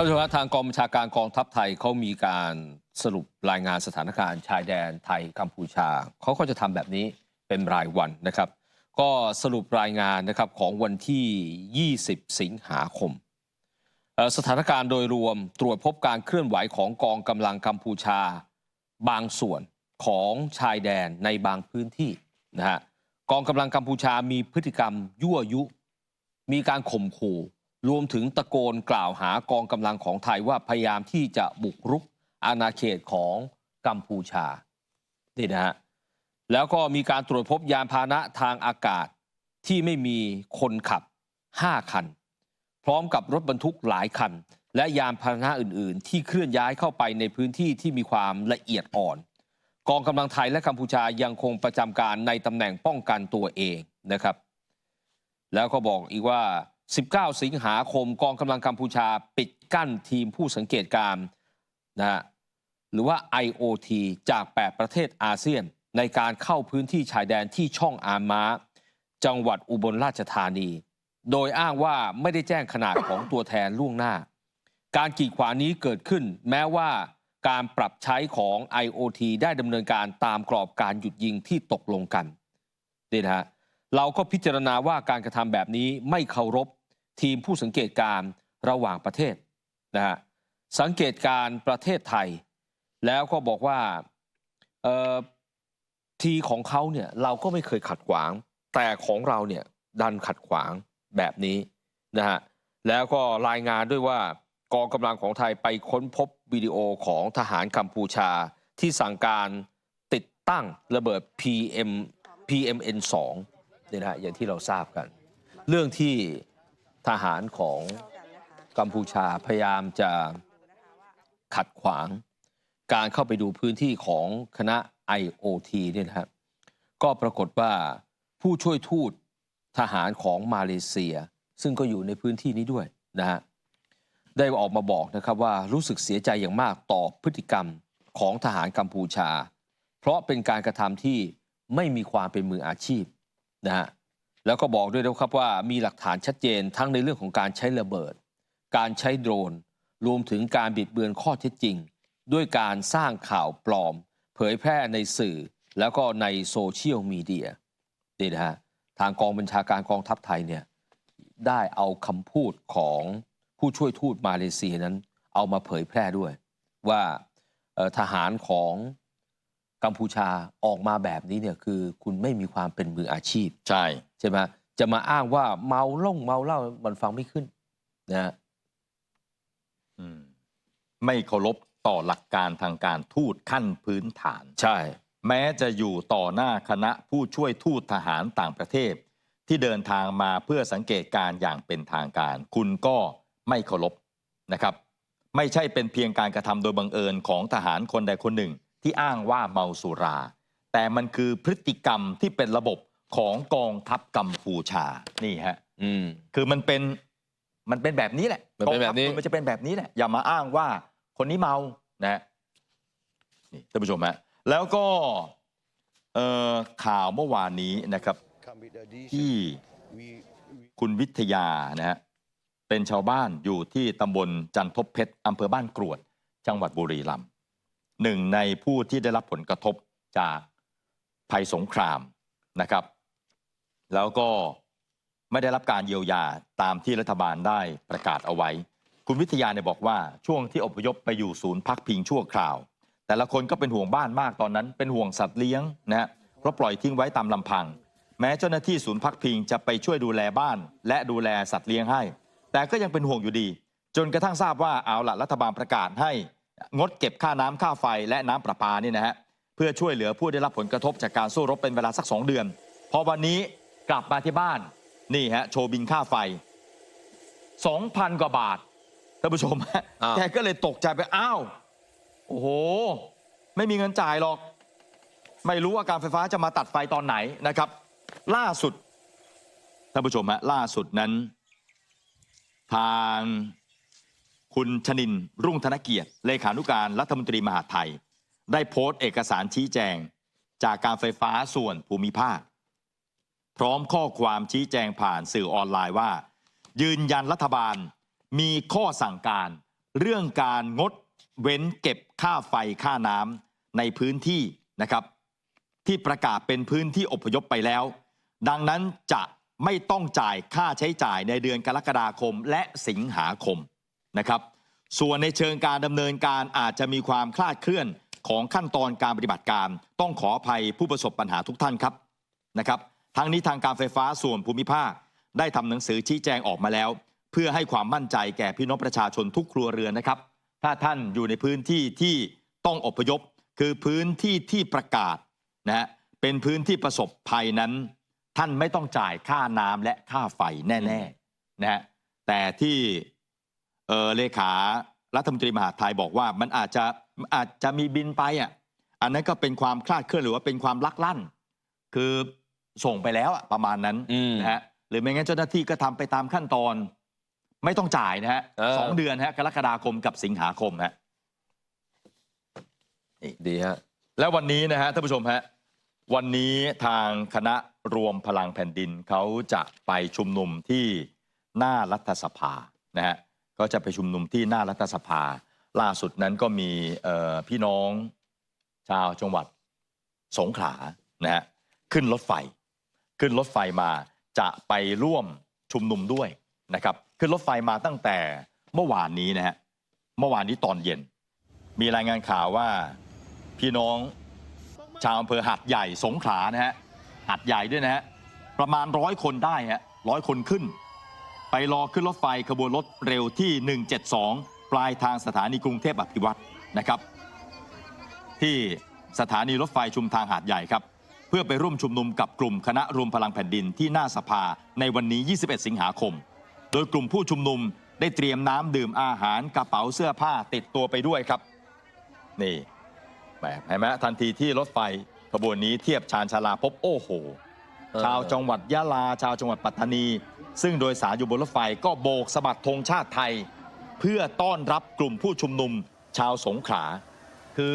ท่านผู้ชมครับทางกองบัญชาการกองทัพไทยเขามีการสรุปรายงานสถานการณ์ชายแดนไทยกัมพูชาเขาก็จะทำแบบนี้เป็นรายวันนะครับ ก็สรุปรายงานนะครับของวันที่ 20 สิงหาคม สถานการณ์โดยรวมตรวจพบการเคลื่อนไหวของกองกำลังกัมพูชา บางส่วนของชายแดนในบางพื้นที่นะฮะกองกำลังกัมพูชามีพฤติกรรมยั่วยุ มีการข่มขู่ รวมถึงตะโกนกล่าวหากองกำลังของไทยว่าพยายามที่จะบุกรุกอาณาเขตของกัมพูชานี่นะฮะแล้วก็มีการตรวจพบยานพาหนะทางอากาศที่ไม่มีคนขับ 5 คัน พร้อมกับรถบรรทุกหลายคัน และยานพาหนะอื่น ๆ ที่เคลื่อนย้ายเข้าไปในพื้นที่ที่มีความละเอียดอ่อน กองกำลังไทยและกัมพูชายังคงประจำการในตำแหน่งป้องกันตัวเองนะครับ แล้วก็บอกอีกว่า 19 สิงหาคมกองกำลังกัมพูชาปิดกั้นทีมผู้สังเกตการณ์นะฮะหรือว่า IOT จาก 8 ประเทศอาเซียน ในการเข้าพื้นที่ชายแดนที่ช่องอาม้า จังหวัดอุบลราชธานี โดยอ้างว่าไม่ได้แจ้งขนาดของตัวแทนล่วงหน้า การกีดขวางนี้เกิดขึ้น แม้ว่าการปรับใช้ของ IOT ได้ดำเนินการตามกรอบการหยุดยิงที่ตกลงกันนี่นะฮะเราก็พิจารณาว่าการกระทำแบบนี้ไม่เคารพ ทีมผู้สังเกตการณ์ระหว่างประเทศนะฮะสังเกตการณ์ประเทศไทย แล้วก็บอกว่าทีของเขาเนี่ยเราก็ไม่เคยขัดขวาง แต่ของเราเนี่ยดันขัดขวางแบบนี้นะฮะแล้วก็รายงานด้วยว่ากองกำลังของไทยไปค้นพบวิดีโอของทหารกัมพูชาที่สั่งการติดตั้งระเบิด PM PMN 2เนี่ยนะฮะอย่างที่เราทราบกัน เรื่องที่ ทหารของกัมพูชาพยายามจะขัดขวาง การเข้าไปดูพื้นที่ของคณะ IOT เนี่ยนะครับก็ปรากฏว่าผู้ช่วยทูตทหารของมาเลเซีย ซึ่งก็อยู่ในพื้นที่นี้ด้วยนะฮะได้ออกมาบอกนะครับว่ารู้สึกเสียใจอย่างมากต่อพฤติกรรมของทหารกัมพูชา เพราะเป็นการกระทำที่ไม่มีความเป็นมืออาชีพนะฮะ แล้วก็บอกด้วยนะครับว่ามีหลักฐานชัดเจนทั้งในเรื่องของการใช้ระเบิด การใช้โดรน รวมถึงการบิดเบือนข้อเท็จจริง ด้วยการสร้างข่าวปลอม เผยแพร่ในสื่อ แล้วก็ในโซเชียลมีเดียนี่นะฮะทางกองบัญชาการกองทัพไทยเนี่ยได้เอาคำพูดของผู้ช่วยทูตมาเลเซียนั้น เอามาเผยแพร่ด้วย ว่าทหารของกัมพูชาออกมาแบบนี้เนี่ยคือคุณไม่มีความเป็นมืออาชีพใช่ ใช่ไหมจะมาอ้างว่าเมาล่งเมาเหล้ามันฟังไม่ขึ้นนะฮะอืมไม่เคารพต่อหลักการทางการทูตขั้นพื้นฐาน ใช่ แม้จะอยู่ต่อหน้าคณะผู้ช่วยทูตทหารต่างประเทศ ที่เดินทางมาเพื่อสังเกตการณ์อย่างเป็นทางการ คุณก็ไม่เคารพนะครับ ไม่ใช่เป็นเพียงการกระทำโดยบังเอิญของทหารคนใดคนหนึ่ง ที่อ้างว่าเมาสุรา แต่มันคือพฤติกรรมที่เป็นระบบ ของกองทัพกัมพูชานี่ฮะอืม คือมันเป็นมันเป็นแบบนี้แหละมันเป็นแบบนี้ กองทัพมันจะเป็นแบบนี้แหละอย่ามาอ้างว่าคนนี้เมานะฮะนี่ท่านผู้ชมฮะแล้วก็เอ่อข่าวเมื่อวานนี้นะครับที่ที่ คุณวิทยานะฮะเป็นชาวบ้านอยู่ที่ตำบลจันทบเพชรอำเภอบ้านกรวด จังหวัดบุรีรัมย์หนึ่งในผู้ที่ได้รับผลกระทบจากภัยสงครามนะครับ แล้วก็ไม่ได้รับการเยียวยาตามที่รัฐบาลได้ประกาศเอาไว้ คุณวิทยาเนี่ยบอกว่าช่วงที่อพยพไปอยู่ศูนย์พักพิงชั่วคราว แต่ละคนก็เป็นห่วงบ้านมากตอนนั้น เป็นห่วงสัตว์เลี้ยงนะฮะเพราะปล่อยทิ้งไว้ตามลำพัง แม้เจ้าหน้าที่ศูนย์พักพิงจะไปช่วยดูแลบ้าน และดูแลสัตว์เลี้ยงให้ แต่ก็ยังเป็นห่วงอยู่ดี จนกระทั่งทราบว่าเอาละรัฐบาลประกาศให้ งดเก็บค่าน้ำค่าไฟและน้ำประปานี่นะฮะเพื่อช่วยเหลือผู้ได้รับผลกระทบจากการสู้รบเป็นเวลาสักสองเดือน พอวันนี้ กลับมาที่บ้าน นี่ฮะ โชว์บินค่าไฟ 2,000 กว่าบาทท่านผู้ชมฮะอ้าว แกก็เลยตกใจไป อ้าว โอ้โห ไม่มีเงินจ่ายหรอก ไม่รู้ว่าการไฟฟ้าจะมาตัดไฟตอนไหนนะครับ ล่าสุดท่านผู้ชมฮะล่าสุดนั้น ทางคุณชนินทร์รุ่งธนเกียรติ เลขานุการรัฐมนตรีมหาดไทย ได้โพสต์เอกสารชี้แจง จากการไฟฟ้าส่วนภูมิภาค พร้อมข้อความชี้แจงผ่านสื่อออนไลน์ว่า ยืนยันรัฐบาลมีข้อสั่งการ เรื่องการงดเว้นเก็บค่าไฟค่าน้ำในพื้นที่นะครับ ที่ประกาศเป็นพื้นที่อพยพไปแล้ว ดังนั้นจะไม่ต้องจ่ายค่าใช้จ่ายในเดือนกรกฎาคมและสิงหาคมนะครับ ส่วนในเชิงการดำเนินการอาจจะมีความคลาดเคลื่อนของขั้นตอนการปฏิบัติการ ต้องขออภัยผู้ประสบปัญหาทุกท่านครับนะครับ ทั้งนี้ทางการไฟฟ้าส่วนภูมิภาค ได้ทำหนังสือชี้แจงออกมาแล้ว เพื่อให้ความมั่นใจแก่พี่น้องประชาชนทุกครัวเรือนนะครับ ถ้าท่านอยู่ในพื้นที่ที่ต้องอพยพ คือพื้นที่ที่ประกาศนะฮะเป็นพื้นที่ประสบภัยนั้น ท่านไม่ต้องจ่ายค่าน้ำและค่าไฟแน่ๆนะฮะแต่ที่เออเลขารัฐมนตรีมหาไทยบอกว่ามันอาจจะอาจจะมีบินไปอะอันนั้นก็เป็นความคลาดเคลื่อนหรือว่าเป็นความลักลั่น คือ ส่งไปแล้วอะประมาณนั้นอืม นะฮะหรือไม่งั้นเจ้าหน้าที่ก็ทำไปตามขั้นตอน ไม่ต้องจ่ายนะฮะเออ สองเดือนฮะกรกฎาคมกับสิงหาคมฮะ ดีฮะ และวันนี้นะฮะท่านผู้ชมฮะวันนี้ทางคณะรวมพลังแผ่นดินเขาจะไปชุมนุมที่หน้ารัฐสภานะฮะก็จะไปชุมนุมที่หน้ารัฐสภา ล่าสุดนั้นก็มีเอ่อพี่น้องชาวจังหวัดสงขลานะฮะขึ้นรถไฟ ขึ้นรถไฟมาจะไปร่วมชุมนุมด้วยนะครับขึ้นรถไฟมาตั้งแต่เมื่อวานนี้นะฮะเมื่อวานนี้ตอนเย็น มีรายงานข่าวว่าพี่น้องชาวอำเภอหัดใหญ่สงขลานะฮะหัดใหญ่ด้วยนะฮะประมาณร้อยคนได้ฮะร้อยคนขึ้น ไปรอขึ้นรถไฟขบวนรถเร็วที่ 172 ปลายทางสถานีกรุงเทพอภิวัตนะครับ ที่สถานีรถไฟชุมทางหาดใหญ่ครับ เพื่อไปร่วมชุมนุมกับกลุ่มคณะรวมพลังแผ่นดินที่หน้าสภาในวันนี้ 21 สิงหาคม โดยกลุ่มผู้ชุมนุมได้เตรียมน้ำดื่มอาหารกระเป๋าเสื้อผ้าติดตัวไปด้วยครับ นี่แหมเห็นไหมทันทีที่รถไฟขบวนนี้เทียบชานชาลาพบโอ้โห ชาวจังหวัดยะลา ชาวจังหวัดปัตตานี ซึ่งโดยสารอยู่บนรถไฟก็โบกสะบัดธงชาติไทย เพื่อต้อนรับกลุ่มผู้ชุมนุมชาวสงขลาคือ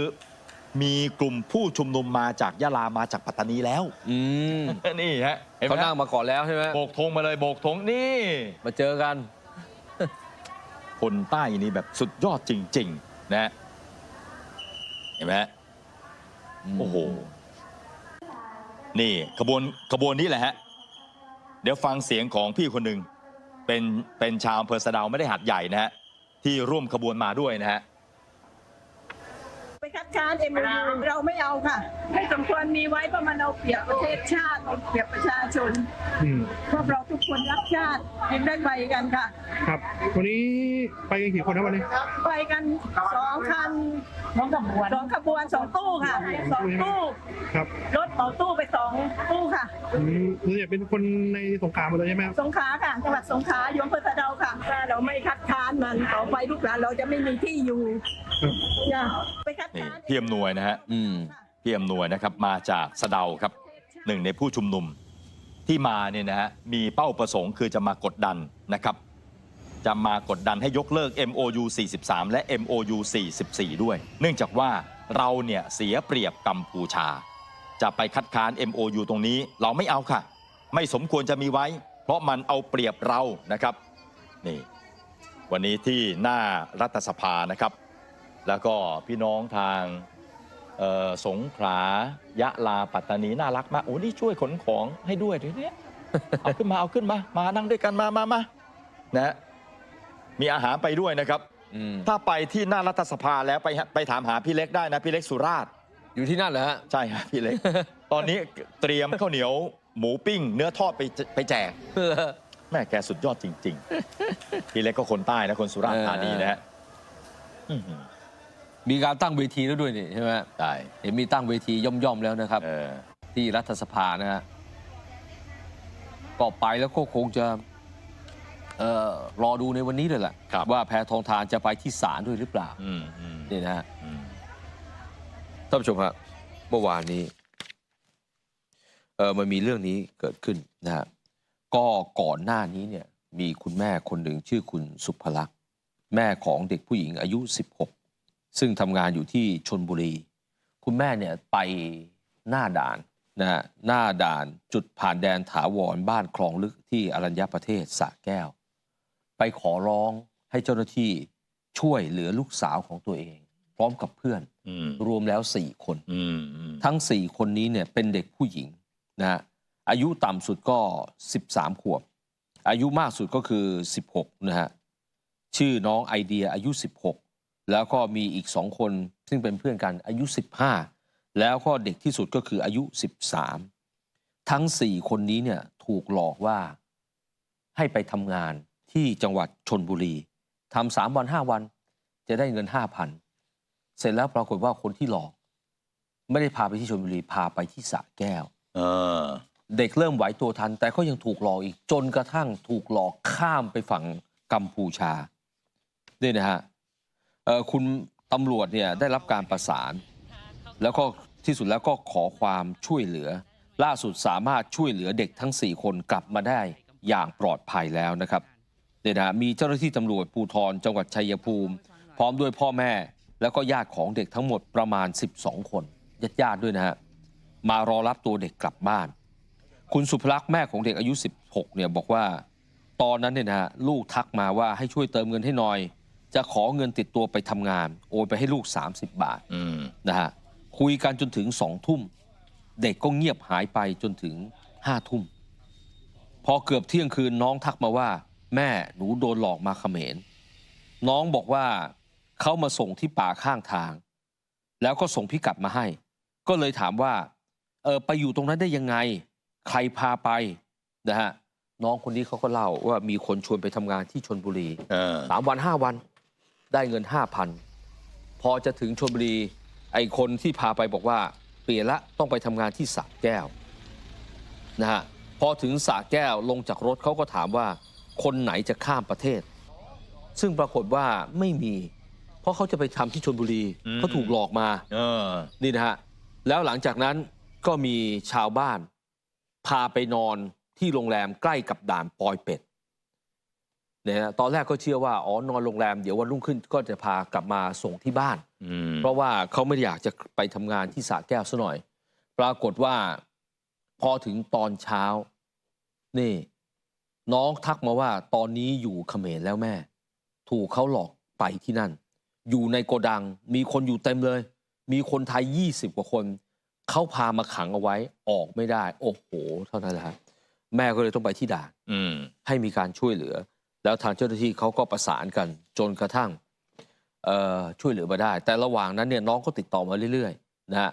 มีกลุ่มผู้ชุมนุมมาจากยะลามาจากปัตตานีแล้ว อืมนี่ฮะเห็นไหมเขานั่งมาก่อนแล้วใช่ไหมโบกธงมาเลยโบกธงนี่ มาเจอกัน คนใต้นี่แบบสุดยอดจริง ๆนะฮะเห็นไหมฮะโอ้โห นี่ขบวนขบวนนี้แหละฮะ เดี๋ยวฟังเสียงของพี่คนหนึ่งเป็นเป็นชาวอำเภอสะเดาวไม่ได้หัดใหญ่นะฮะ ที่ร่วมขบวนมาด้วยนะฮะ ไปคัดค้านเอ็มเราไม่เอาค่ะ ไม่สมควรมีไว้เพราะมันเอาเปรียบประเทศชาติเอาเปรียบประชาชนอืมพวกเราทุกคนรักชาติยังได้ไปกันค่ะ ครับ วันนี้ไปกันกี่คนนะวันนี้ ไปกันสองคันสองขบวนสองขบวนสองตู้ค่ะสองตู้ครับรถต่อตู้ไปสองตู้ค่ะ อืมเราอยากเป็นคนในสงขลาหมดเลยใช่ไหมครับสงขลาค่ะจังหวัดสงขลาอยู่อำเภอสะเดาค่ะถ้าเราไม่คัดค้านมันต่อไปลูกหลานเราจะไม่มีที่อยู่ครับ อย่าไปคัดนี่พี่อำนวยนะฮะอืมพี่อำนวยนะครับมาจากสะเดาครับหนึ่งในผู้ชุมนุมที่มาเนี่ยนะฮะมีเป้าประสงค์คือจะมากดดันนะครับ จะมากดดันให้ยกเลิก MOU 43 และ MOU 44 ด้วย เนื่องจากว่าเราเนี่ยเสียเปรียบกัมพูชา จะไปคัดค้าน MOU ตรงนี้เราไม่เอาค่ะ ไม่สมควรจะมีไว้ เพราะมันเอาเปรียบเรานะครับนี่วันนี้ที่หน้ารัฐสภานะครับ แล้วก็พี่น้องทางเอ่อสงขลายะลาปัตตานีน่ารักมากโอ้นี่ช่วยขนของให้ด้วยทีเนี้ยเอาขึ้นมาเอาขึ้นมา มานั่งด้วยกันมามามานะฮะมีอาหารไปด้วยนะครับอืมถ้าไปที่หน้ารัฐสภาแล้วไปฮะไปถามหาพี่เล็กได้นะพี่เล็กสุราษฎร์อยู่ที่นั่นเหรอฮะใช่ฮะพี่เล็ก ตอนนี้เตรียมข้าวเหนียว หมูปิ้ง เนื้อทอดไปไปแจกแม่แกสุดยอดจริง ๆ พี่เล็กก็คนใต้นะคนสุราษฎร์ธานีนะฮะอื้อหือ มีการตั้งเวทีแล้วด้วยนี่ใช่ไหมได้เห็นมีตั้งเวทีย่อมๆแล้วนะครับ เออที่รัฐสภานะฮะก็ไปแล้วก็คงจะเอ่อรอดูในวันนี้เลยแหละครับ ว่าแพทองทานจะไปที่ศาลด้วยหรือเปล่าอืมอืมนี่นะฮะ อืม ท่านผู้ชมฮะเมื่อวานนี้เออมันมีเรื่องนี้เกิดขึ้นนะฮะก็ก่อนหน้านี้เนี่ยมีคุณแม่คนหนึ่งชื่อคุณสุภลักษณ์แม่ของเด็กผู้หญิงอายุ 16 ซึ่งทำงานอยู่ที่ชนบุรี คุณแม่เนี่ยไปหน้าด่านนะฮะหน้าด่านจุดผ่านแดนถาวรบ้านคลองลึกที่อรัญญประเทศสระแก้ว ไปขอร้องให้เจ้าหน้าที่ช่วยเหลือลูกสาวของตัวเอง พร้อมกับเพื่อนอืมรวมแล้วสี่คนอืมอืมทั้ง4คนนี้เนี่ยเป็นเด็กผู้หญิงนะฮะอายุต่ำสุดก็ 13 ขวบ อายุมากสุดก็คือ 16นะฮะชื่อน้องไอเดียอายุ 16 แล้วก็มีอีกสองคนซึ่งเป็นเพื่อนกันอายุ 15 แล้วก็เด็กที่สุดก็คืออายุ 13 ทั้ง 4 คนนี้เนี่ยถูกหลอกว่าให้ไปทำงานที่จังหวัดชนบุรีทำสามวัน5วันจะได้เงิน5,000เสร็จแล้วปรากฏว่าคนที่หลอก ไม่ได้พาไปที่ชลบุรีพาไปที่สระแก้วเออเด็กเริ่มไหวตัวทัน แต่ก็ยังถูกหลอกอีกจนกระทั่งถูกหลอกข้ามไปฝั่งกัมพูชานี่นะฮะเอ่อ คุณตำรวจเนี่ยได้รับการประสาน แล้วก็ที่สุดแล้วก็ขอความช่วยเหลือ ล่าสุดสามารถช่วยเหลือเด็กทั้ง 4 คนกลับมาได้อย่างปลอดภัยแล้วนะครับเนี่ยนะมีเจ้าหน้าที่ตำรวจภูธรจังหวัดชัยภูมิ พร้อมด้วยพ่อแม่ แล้วก็ญาติของเด็กทั้งหมดประมาณ 12 คนญาติญาติด้วยนะฮะมารอรับตัวเด็กกลับบ้าน คุณสุภลักษณ์แม่ของเด็กอายุ 16เนี่ยบอกว่า ตอนนั้นเนี่ยนะฮะลูกทักมาว่าให้ช่วยเติมเงินให้หน่อย จะขอเงินติดตัวไปทำงาน โอนไปให้ลูก 30 บาทอืมนะฮะคุยกันจนถึงสองทุ่ม เด็กก็เงียบหายไปจนถึงห้าทุ่ม พอเกือบเที่ยงคืนน้องทักมาว่า แม่หนูโดนหลอกมาเขมร น้องบอกว่าเขามาส่งที่ป่าข้างทาง แล้วก็ส่งพิกัดมาให้ ก็เลยถามว่าเออไปอยู่ตรงนั้นได้ยังไง ใครพาไปนะฮะน้องคนนี้เขาก็เล่าว่ามีคนชวนไปทำงานที่ชนบุรีเออสามวันห้าวัน ได้เงินห้าพันพอจะถึงชลบุรีไอ้คนที่พาไปบอกว่า เปลี่ยนละต้องไปทำงานที่สระแก้วนะฮะพอถึงสระแก้วลงจากรถเขาก็ถามว่าคนไหนจะข้ามประเทศ ซึ่งปรากฏว่าไม่มี เพราะเขาจะไปทำที่ชลบุรีอืมเขาถูกหลอกมาเออนี่นะฮะแล้วหลังจากนั้นก็มีชาวบ้าน พาไปนอนที่โรงแรมใกล้กับด่านปอยเป็ด เนี่ยนะตอนแรกก็เชื่อว่าอ๋อนอนโรงแรมเดี๋ยววันรุ่งขึ้นก็จะพากลับมาส่งที่บ้านอืมเพราะว่าเขาไม่ได้อยากจะไปทำงานที่สระแก้วซะหน่อย ปรากฏว่าพอถึงตอนเช้า นี่ น้องทักมาว่าตอนนี้อยู่เขมรแล้วแม่ ถูกเขาหลอกไปที่นั่น อยู่ในโกดังมีคนอยู่เต็มเลย มีคนไทย 20 กว่าคน เขาพามาขังเอาไว้ออกไม่ได้ โอ้โห เท่านั้นแหละครับแม่ก็เลยต้องไปที่ด่านอืม ให้มีการช่วยเหลือ แล้วทางเจ้าหน้าที่เขาก็ประสานกันจนกระทั่งช่วยเหลือมาได้ แต่ระหว่างนั้นเนี่ยน้องก็ติดต่อมาเรื่อยๆนะฮะ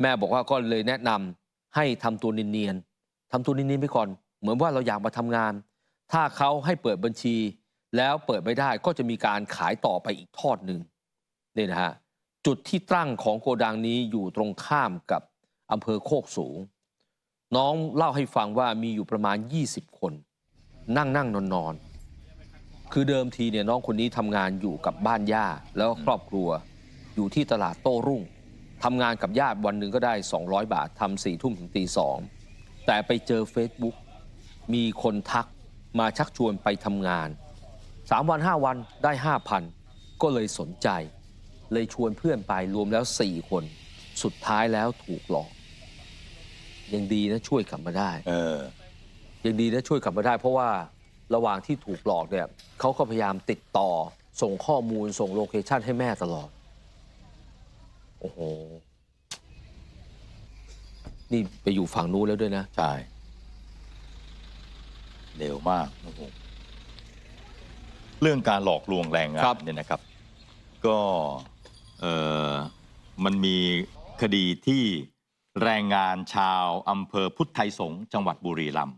แม่บอกว่าก็เลยแนะนำให้ทำตัวเนียนๆทำตัวเนียนๆไปก่อน เหมือนว่าเราอยากมาทำงาน ถ้าเขาให้เปิดบัญชี แล้วเปิดไม่ได้ก็จะมีการขายต่อไปอีกทอดหนึ่งนี่นะฮะจุดที่ตั้งของโกดังนี้อยู่ตรงข้ามกับอำเภอโคกสูง น้องเล่าให้ฟังว่ามีอยู่ประมาณ 20 คน นั่งนั่งนอนนอน คือเดิมทีเนี่ยน้องคนนี้ทำงานอยู่กับบ้านย่าแล้วก็ครอบครัว อยู่ที่ตลาดโต้รุ่งทำงานกับญาติวันหนึ่งก็ได้ 200 บาททำสี่ทุ่มถึงตีสองแต่ไปเจอ Facebook มีคนทักมาชักชวนไปทำงาน 3 วัน 5 วันได้ 5,000 ก็เลยสนใจ เลยชวนเพื่อนไปรวมแล้ว 4 คน สุดท้ายแล้วถูกหลอก ยังดีนะช่วยกลับมาได้ เออ ยังดีนะช่วยกลับมาได้เพราะว่า ระหว่างที่ถูกหลอกเนี่ยเขาก็พยายามติดต่อส่งข้อมูลส่งโลเคชันให้แม่ตลอด โอ้โห นี่ไปอยู่ฝั่งนู้นแล้วด้วยนะ ใช่เร็วมากโอ้โหเรื่องการหลอกลวงแรงงาครันบ เนี่ยนะครับ ก็เออมันมีคดีที่แรงงานชาวอำเภอพุทธไทยสงฆ์จังหวัดบุรีรัมย์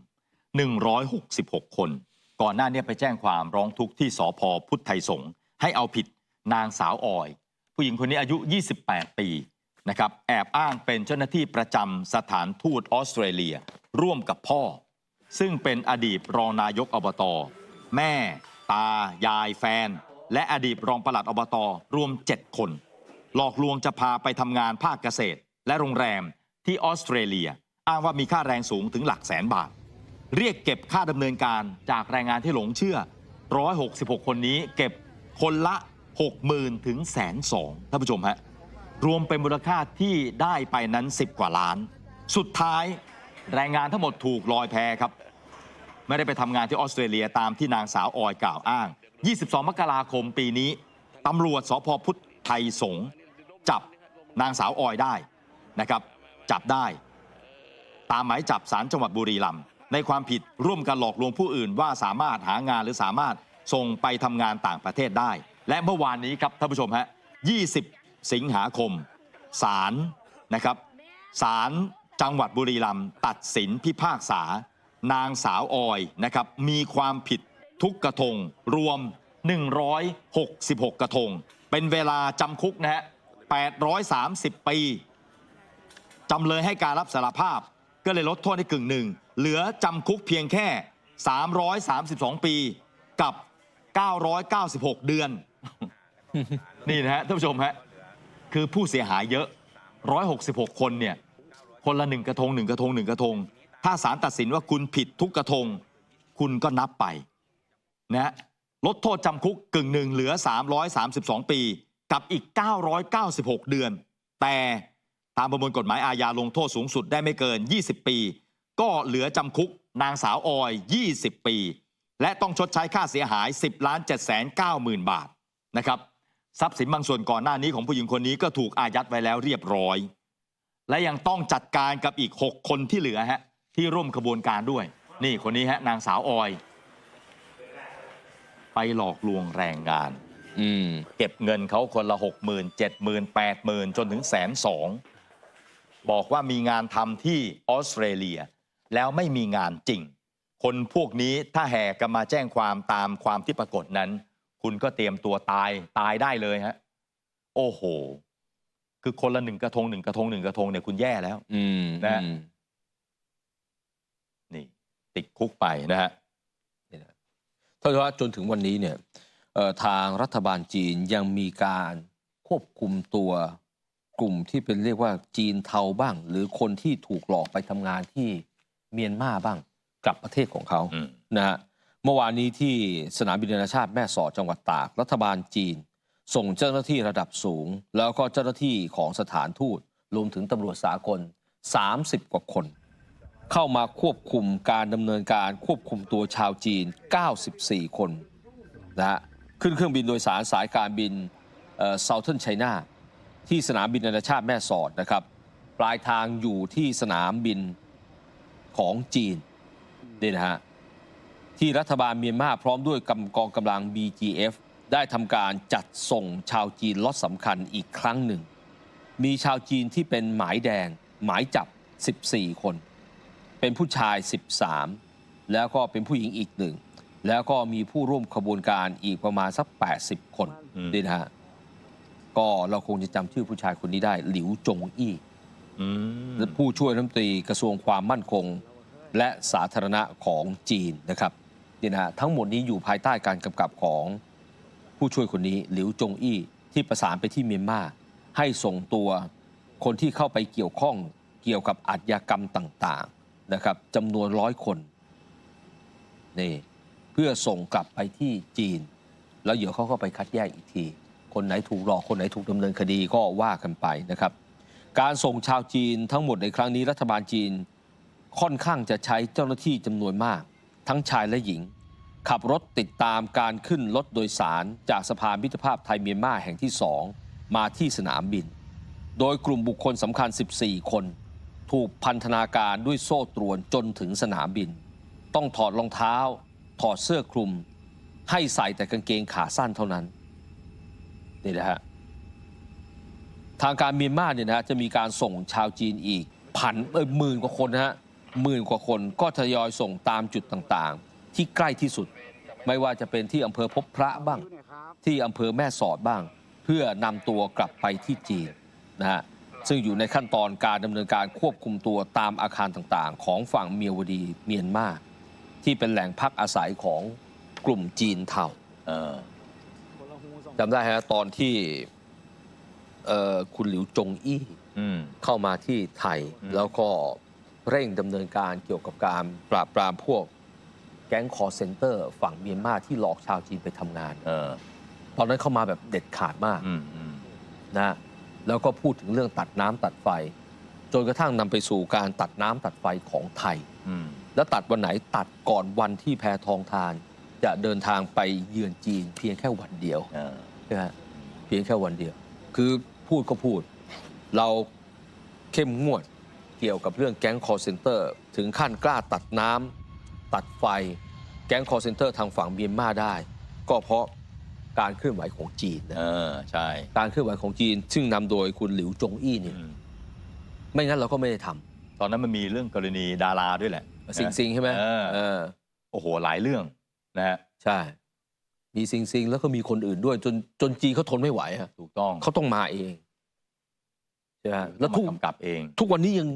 166 คน ก่อนหน้าเนี้ไปแจ้งความร้องทุกข์ที่สพพุทธไทยสงฆ์ให้เอาผิดนางสาวออย ผู้หญิงคนนี้อายุ 28 ปีนะครับแอบอ้างเป็นเจ้าหน้าที่ประจำสถานทูตออสเตรเลีย ร่วมกับพ่อ ซึ่งเป็นอดีตรองนายกอบต แม่ ตา ยายแฟน และอดีตรองปลัดอบต รวม 7 คน หลอกลวงจะพาไปทำงานภาคเกษตร และโรงแรมที่ออสเตรเลีย อ้างว่ามีค่าแรงสูงถึงหลักแสนบาท เรียกเก็บค่าดำเนินการจากแรงงานที่หลงเชื่อ 166 คนนี้เก็บคนละ 60,000 ถึงแสนสองท่านผู้ชมฮะรวมเป็นมูลค่าที่ได้ไปนั้น 10 กว่าล้าน สุดท้ายแรงงานทั้งหมดถูกลอยแพครับ ไม่ได้ไปทำงานที่ออสเตรเลียตามที่นางสาวออยกล่าวอ้าง 22 มกราคมปีนี้ตตำรวจสพพุทธไทยสงฆ์จับนางสาวออยได้นะครับ จับได้ ตามหมายจับสารจังหวัดบุรีรัมย์ ในความผิดร่วมกันหลอกลวงผู้อื่น ว่าสามารถหางานหรือสามารถส่งไปทำงานต่างประเทศได้ และเมื่อวานนี้ครับท่านผู้ชมฮะ 20 สิงหาคมศาลนะครับศาลจังหวัดบุรีรัมย์ตัดสินพิพากษา นางสาวออยนะครับมีความผิดทุกกระทงรวม 166 กระทง เป็นเวลาจำคุกนะฮะ 830 ปีจำเลยให้การรับสารภาพ ก็เลยลดโทษให้กึ่งหนึ่ง เหลือจำคุกเพียงแค่ 332 ปี กับ 996 เดือน นี่นะฮะท่านผู้ชมฮะคือผู้เสียหายเยอะ 166 คนเนี่ย คนละหนึ่งกระทงหนึ่งกระทงหนึ่งกระทง ถ้าศาลตัดสินว่าคุณผิดทุกกระทง คุณก็นับไปนะฮะลดโทษจำคุกกึ่งหนึ่งเหลือ 332 ปี กับอีก 996 เดือน แต่ตามประมวลกฎหมายอาญาลงโทษสูงสุดได้ไม่เกิน 20 ปี ก็เหลือจำคุกนางสาวออย 20 ปี และต้องชดใช้ค่าเสียหาย 10ล้าน7 9 0 0 0 0 บาทนะครับทรัพย์สินบางส่วนก่อนหน้านี้ของผู้หญิงคนนี้ก็ถูกอายัดไว้แล้วเรียบร้อย และยังต้องจัดการกับอีก 6 คนที่เหลือฮะที่ร่วมขบวนการด้วย นี่คนนี้ฮะนางสาวออย ไปหลอกลวงแรงงาน อืม เก็บเงินเขาคนละ6 0 0 0 0 7 0 0 0 0 8 0 0 0จนถึงแสนสองบอกว่ามีงานทำที่ออสเตรเลีย แล้วไม่มีงานจริง คนพวกนี้ถ้าแห่กันมาแจ้งความตามความที่ปรากฏนั้น คุณก็เตรียมตัวตายตายได้เลยฮะ โอ้โห คือคนละหนึ่งกระทงหนึ่งกระทงหนึ่งกระทงเนี่ยคุณแย่แล้วอืมนะอืมนี่ ติดคุกไปนะฮะเท่ากับว่าจนถึงวันนี้เนี่ยเอ่อทางรัฐบาลจีนยังมีการควบคุมตัวกลุ่มที่เป็นเรียกว่าจีนเทาบ้าง หรือคนที่ถูกหลอกไปทำงานที่ เมียนมาบ้างกลับประเทศของเขาอืมนะฮะเมื่อวานนี้ที่สนามบินนานาชาติแม่สอดจังหวัดตาก รัฐบาลจีน ส่งเจ้าหน้าที่ระดับสูง แล้วก็เจ้าหน้าที่ของสถานทูตรวมถึงตำรวจสากล 30 กว่าคน เข้ามาควบคุมการดำเนินการควบคุมตัวชาวจีน 94 คนนะฮะขึ้นเครื่องบินโดยสารสายการบินเอ่อ Southern China ที่สนามบินนานาชาติแม่สอดนะครับ ปลายทางอยู่ที่สนามบิน ของจีนนี่นะฮะที่รัฐบาลเมียนมาพร้อมด้วยกำกองกำลัง BGF ได้ทำการจัดส่งชาวจีนล็อตสำคัญอีกครั้งหนึ่ง มีชาวจีนที่เป็นหมายแดง หมายจับ 14 คน เป็นผู้ชาย 13 แล้วก็เป็นผู้หญิงอีกหนึ่ง แล้วก็มีผู้ร่วมขบวนการอีกประมาณสัก 80 คนอืมนี่นะฮะก็เราคงจะจำชื่อผู้ชายคนนี้ได้ หลิวจงอี้อืมและผู้ช่วยรัฐมนตรีกระทรวงความมั่นคง และสาธารณะของจีนนะครับนี่นะทั้งหมดนี้อยู่ภายใต้การกำกับของผู้ช่วยคนนี้หลิวจงอี้ที่ประสานไปที่เมียนมาให้ส่งตัวคนที่เข้าไปเกี่ยวข้องเกี่ยวกับอาชญากรรมต่างๆนะครับจำนวนร้อยคนนี่เพื่อส่งกลับไปที่จีน แล้วเดี๋ยวเขาก็ไปคัดแยกอีกที คนไหนถูกหลอกคนไหนถูกดำเนินคดีก็ว่ากันไปนะครับ การส่งชาวจีนทั้งหมดในครั้งนี้รัฐบาลจีน ค่อนข้างจะใช้เจ้าหน้าที่จำนวนมาก ทั้งชายและหญิง ขับรถติดตามการขึ้นรถโดยสารจากสะพานมิตรภาพไทยเมียนมาแห่งที่สองมาที่สนามบิน โดยกลุ่มบุคคลสำคัญ 14 คน ถูกพันธนาการด้วยโซ่ตรวนจนถึงสนามบิน ต้องถอดรองเท้า ถอดเสื้อคลุม ให้ใส่แต่กางเกงขาสั้นเท่านั้นนี่นะฮะทางการเมียนมาเนี่ยนะฮะจะมีการส่งชาวจีนอีกพันเอ้ยหมื่นกว่าคนนะฮะ หมื่นกว่าคนก็ทยอยส่งตามจุดต่างๆ ที่ใกล้ที่สุด ไม่ว่าจะเป็นที่อำเภอพบพระบ้าง ที่อำเภอแม่สอดบ้าง เพื่อนำตัวกลับไปที่จีนนะฮะซึ่งอยู่ในขั้นตอนการดำเนินการควบคุมตัวตามอาคารต่างๆ ของฝั่งเมียวดีเมียนมาที่เป็นแหล่งพักอาศัยของกลุ่มจีนเทาเออจำได้ฮะตอนที่เอ่อคุณหลิวจงอี้อืมเข้ามาที่ไทยอืมแล้วก็ เร่งดำเนินการเกี่ยวกับการปราบปรามพวกแก๊งคอร์เซนเตอร์ฝั่งเมียนมาที่หลอกชาวจีนไปทำงาน เออตอนนั้นเข้ามาแบบเด็ดขาดมากอืมอืมนะแล้วก็พูดถึงเรื่องตัดน้ำตัดไฟ จนกระทั่งนำไปสู่การตัดน้ำตัดไฟของไทย อืมแล้วตัดวันไหนตัดก่อนวันที่แพทองทาน จะเดินทางไปเยือนจีนเพียงแค่วันเดียว เออใช่ไหมเพียงแค่วันเดียว คือพูดก็พูด เราเข้มงวด เกี่ยวกับเรื่องแก๊งคอร์เซนเตอร์ ถึงขั้นกล้าตัดน้ำตัดไฟ แก๊งคอร์เซนเตอร์ทางฝั่งเมียนมาได้ ก็เพราะการเคลื่อนไหวของจีนนะเออใช่การเคลื่อนไหวของจีน ซึ่งนำโดยคุณหลิวจงอี้เนี่ยอืมไม่งั้นเราก็ไม่ได้ทตอนนั้นมันมีเรื่องกรณีดาราด้วยแหละำซิงซิงใช่ไหมเออ เออ โอ้โห หลายเรื่องนะฮะใช่ มีซิงซิงแล้วก็มีคนอื่นด้วย จนจนจีนเขาทนไม่ไหวฮะถูกต้องเขาต้องมาเองใช่ไหมแล้วทุก มากำกับเอง ทุกวันนี้ยัง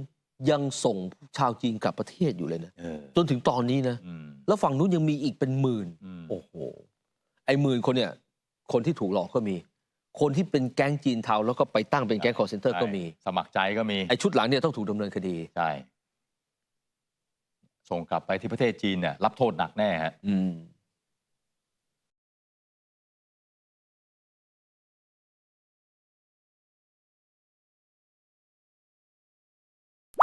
ยังส่งชาวจีนกลับประเทศอยู่เลยนะเออจนถึงตอนนี้นะอืมแล้วฝั่งนู้นยังมีอีกเป็นหมื่นอืมโอ้โห ไอ้หมื่นคนเนี่ย คนที่ถูกหลอกก็มี คนที่เป็นแก๊งจีนเทาแล้วก็ไปตั้งเป็นแก๊งคอร์เซนเตอร์ก็มี สมัครใจก็มี ไอ้ชุดหลังเนี่ยต้องถูกดำเนินคดี ใช่ ส่งกลับไปที่ประเทศจีนเนี่ยรับโทษหนักแน่ฮะ